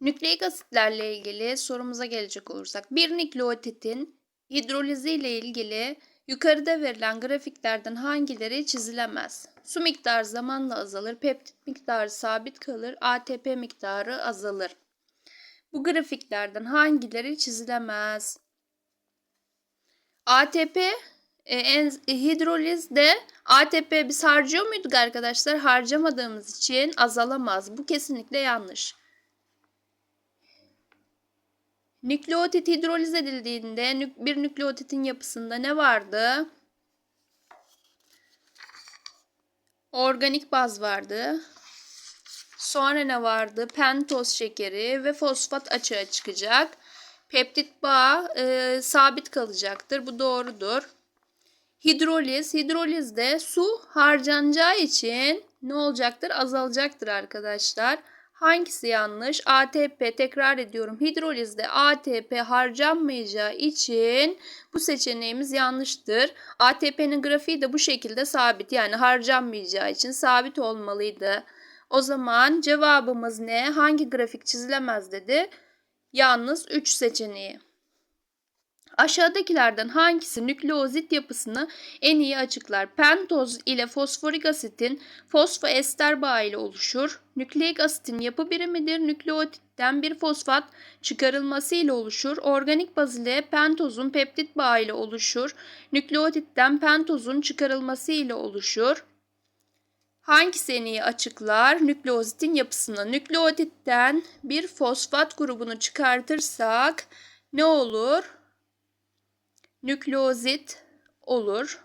Nükleik asitlerle ilgili sorumuza gelecek olursak bir nükleotitin hidrolizi ile ilgili yukarıda verilen grafiklerden hangileri çizilemez? Su miktarı zamanla azalır, peptit miktarı sabit kalır, ATP miktarı azalır. Bu grafiklerden hangileri çizilemez? ATP e, e, hidrolizde ATP biz harcıyor muyduk arkadaşlar? Harcamadığımız için azalamaz. Bu kesinlikle yanlış. Nükleotit hidroliz edildiğinde bir nükleotitin yapısında ne vardı? Organik baz vardı. Sonra ne vardı? Pentoz şekeri ve fosfat açığa çıkacak. Peptit bağı e, sabit kalacaktır. Bu doğrudur. Hidroliz. Hidrolizde su harcanacağı için ne olacaktır? Azalacaktır arkadaşlar. Hangisi yanlış? ATP tekrar ediyorum. Hidrolizde ATP harcanmayacağı için bu seçeneğimiz yanlıştır. ATP'nin grafiği de bu şekilde sabit. Yani harcanmayacağı için sabit olmalıydı. O zaman cevabımız ne? Hangi grafik çizilemez dedi? Yalnız 3 seçeneği. Aşağıdakilerden hangisi nükleozit yapısını en iyi açıklar? Pentoz ile fosforik asitin fosfoester bağı ile oluşur. Nükleik asitin yapı birimidir. Nükleotitten bir fosfat çıkarılması ile oluşur. Organik baz ile pentozun peptit bağı ile oluşur. Nükleotitten pentozun çıkarılması ile oluşur. Hangisi en iyi açıklar nükleozitin yapısını? Nükleotitten bir fosfat grubunu çıkartırsak ne olur? Nükleozit olur.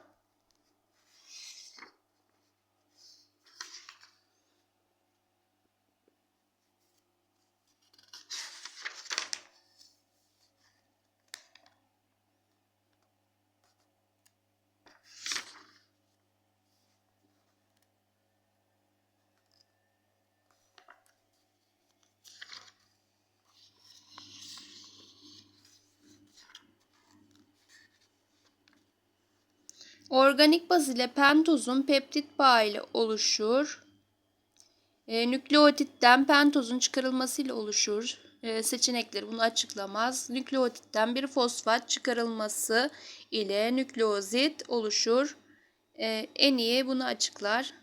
Organik baz ile pentozun peptit bağı ile oluşur. E, nükleotitten pentozun çıkarılmasıyla oluşur. E, seçenekleri bunu açıklamaz. Nükleotitten bir fosfat çıkarılması ile nükleozit oluşur. E, en iyi bunu açıklar.